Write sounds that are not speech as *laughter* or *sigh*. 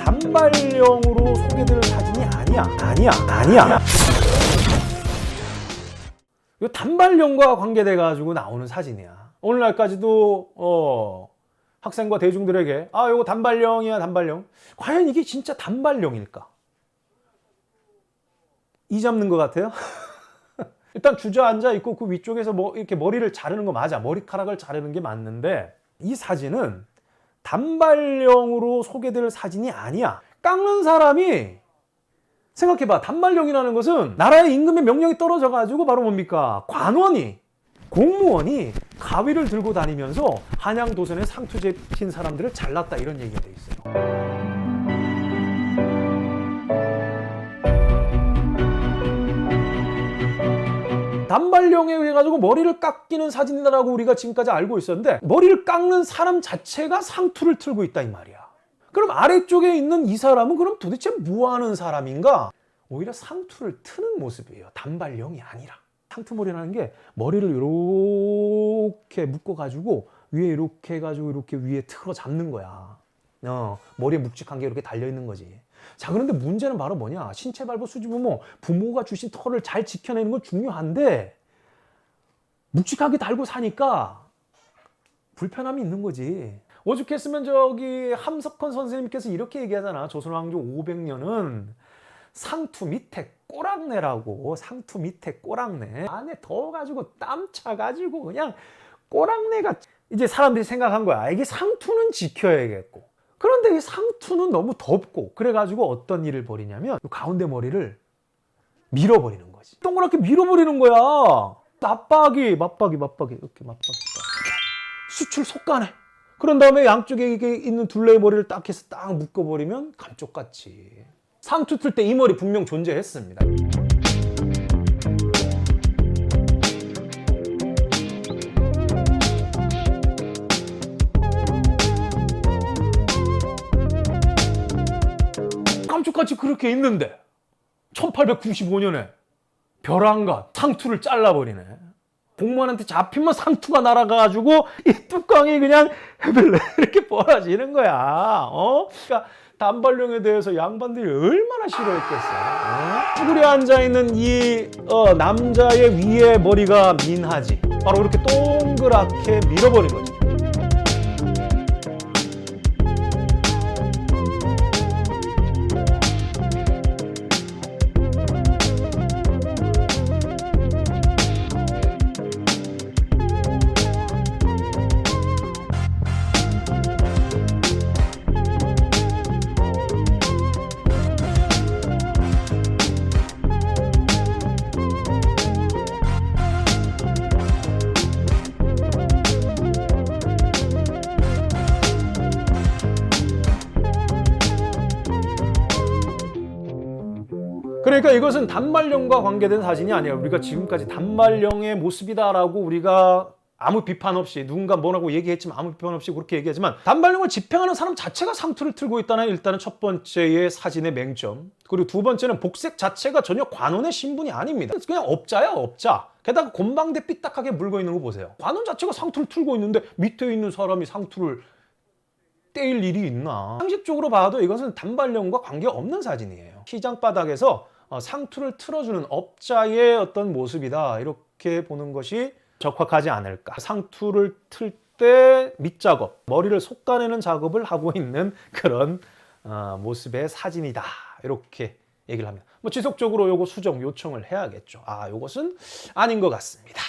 단발령으로 소개될 사진이 아니야. 아니야. 아니야. 이 단발령과 관계돼 가지고 나오는 사진이야. 오늘날까지도 어, 학생과 대중들에게 아, 이거 단발령이야, 단발령. 과연 이게 진짜 단발령일까? 이 잡는 것 같아요? *laughs* 일단 주저앉아 있고 그 위쪽에서 뭐 이렇게 머리를 자르는 거 맞아. 머리카락을 자르는 게 맞는데 이 사진은 단발령으로 소개될 사진이 아니야. 깎는 사람이 생각해봐. 단발령이라는 것은 나라의 임금의 명령이 떨어져 가지고 바로 뭡니까? 관원이 공무원이 가위를 들고 다니면서 한양 도선에 상투 잡힌 사람들을 잘랐다 이런 얘기가 돼 있어요. 단발령에 의해 가지고 머리를 깎이는 사진이라고 우리가 지금까지 알고 있었는데 머리를 깎는 사람 자체가 상투를 틀고 있다 이 말이야. 그럼 아래쪽에 있는 이 사람은 그럼 도대체 뭐 하는 사람인가? 오히려 상투를 트는 모습이에요. 단발령이 아니라. 상투머리라는 게 머리를 이렇게 묶어 가지고 위에 이렇게 해 가지고 이렇게 위에 틀어 잡는 거야. 어, 머리에 묵직한 게 이렇게 달려 있는 거지. 자, 그런데 문제는 바로 뭐냐? 신체 발부 수지부모 부모가 주신 털을 잘 지켜내는 건 중요한데 묵직하게 달고 사니까 불편함이 있는 거지. 오죽했으면 저기 함석헌 선생님께서 이렇게 얘기하잖아. 조선왕조 500년은 상투 밑에 꼬랑내라고 상투 밑에 꼬랑내 안에 더워가지고 땀 차가지고 그냥 꼬랑내가 이제 사람들이 생각한 거야. 아, 이게 상투는 지켜야겠고 그런데 이 상투는 너무 덥고 그래가지고 어떤 일을 벌이냐면 이 가운데 머리를 밀어버리는 거지. 동그랗게 밀어버리는 거야. 맞박이, 맞박이, 맞박이 이렇게 맞박이. 수출 속가네. 그런 다음에 양쪽에 있는 둘레의 머리를 딱 해서 딱 묶어버리면 감쪽같이. 상투 틀 때 이 머리 분명 존재했습니다. 감쪽같이 그렇게 있는데 1895년에 벼랑간 상투를 잘라버리네. 공무원한테 잡히면 상투가 날아가가지고 이 뚜껑이 그냥 헤벨레 이렇게 벌어지는 거야. 어? 그러니까 단발령에 대해서 양반들이 얼마나 싫어했겠어. 어? 쭈그려 앉아 있는 이 어, 남자의 위에 머리가 민하지. 바로 이렇게 동그랗게 밀어버린 거지. 그러니까 이것은 단발령과 관계된 사진이 아니라 우리가 지금까지 단발령의 모습이다라고 우리가 아무 비판 없이 누군가 뭐라고 얘기했지만 아무 비판 없이 그렇게 얘기하지만 단발령을 집행하는 사람 자체가 상투를 틀고 있다는 일단은 첫 번째의 사진의 맹점. 그리고 두 번째는 복색 자체가 전혀 관원의 신분이 아닙니다. 그냥 업자야 업자. 게다가 곤방대 삐딱하게 물고 있는 거 보세요. 관원 자체가 상투를 틀고 있는데 밑에 있는 사람이 상투를 떼일 일이 있나? 상식적으로 봐도 이것은 단발령과 관계없는 사진이에요. 시장 바닥에서 어, 상투를 틀어주는 업자의 어떤 모습이다. 이렇게 보는 것이 적확하지 않을까. 상투를 틀 때 밑작업 머리를 솎아내는 작업을 하고 있는 그런 어, 모습의 사진이다. 이렇게 얘기를 합니다 뭐 지속적으로 요거 수정 요청을 해야겠죠. 아 요것은 아닌 것 같습니다